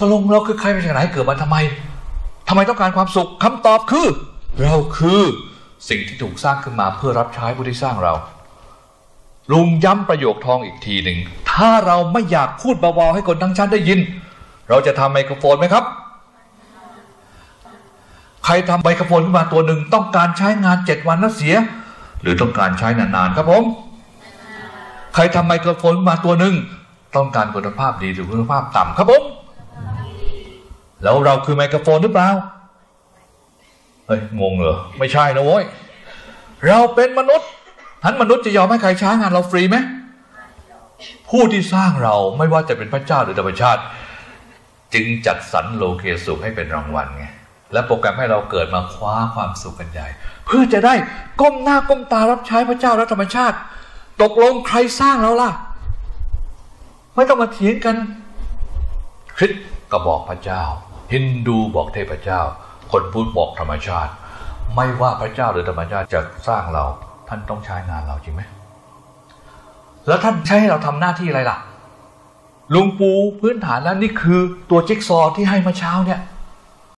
ตกลงเราคือใครมาจากไหนเกิดมาทำไมทำไมต้องการความสุขคำตอบคือ เราคือสิ่งที่ถูกสร้างขึ้นมาเพื่อรับใช้ผู้ที่สร้างเรา ลุงย้ำประโยคทองอีกทีหนึ่ง ถ้าเราไม่อยากพูดเบาๆให้คนทั้งชั้นได้ยิน เราจะทำไมโครโฟนไหมครับ ใครทำไมโครโฟนขึ้นมาตัวหนึ่งต้องการใช้งานเจ็ดวันแล้วเสีย หรือต้องการใช้นานๆครับผมใครทำไมโครโฟนขึ้นมาตัวหนึ่งต้องการคุณภาพดีหรือคุณภาพต่ำครับผม แล้วเราคือไมโครโฟนหรือเปล่า เฮ้ย งงเหรอ ไม่ใช่นะโว้ย เราเป็นมนุษย์ท่านมนุษย์จะยอมให้ใครใช้งานเราฟรีไหม ผู้ที่สร้างเราไม่ว่าจะเป็นพระเจ้าหรือธรรมชาติ จึงจัดสรรโลเคสุขให้เป็นรางวัลไง และโปรแกรมให้เราเกิดมาคว้าความสุขกันใหญ่ เพื่อจะได้ก้มหน้าก้มตารับใช้พระเจ้าและธรรมชาติ ตกลงใครสร้างเราล่ะ ไม่ต้องมาเถียงกันคริสก็บอกพระเจ้า ฮินดูบอกเทพเจ้า คนพูดบอกธรรมชาติ ไม่ว่าพระเจ้าหรือธรรมชาติจะสร้างเรา ท่านต้องใช้งานเราจริงไหม แล้วท่านใช้ให้เราทำหน้าที่อะไรล่ะลุงปูพื้นฐานแล้วนี่คือตัวจิ๊กซอว์ที่ให้มาเช้าเนี่ย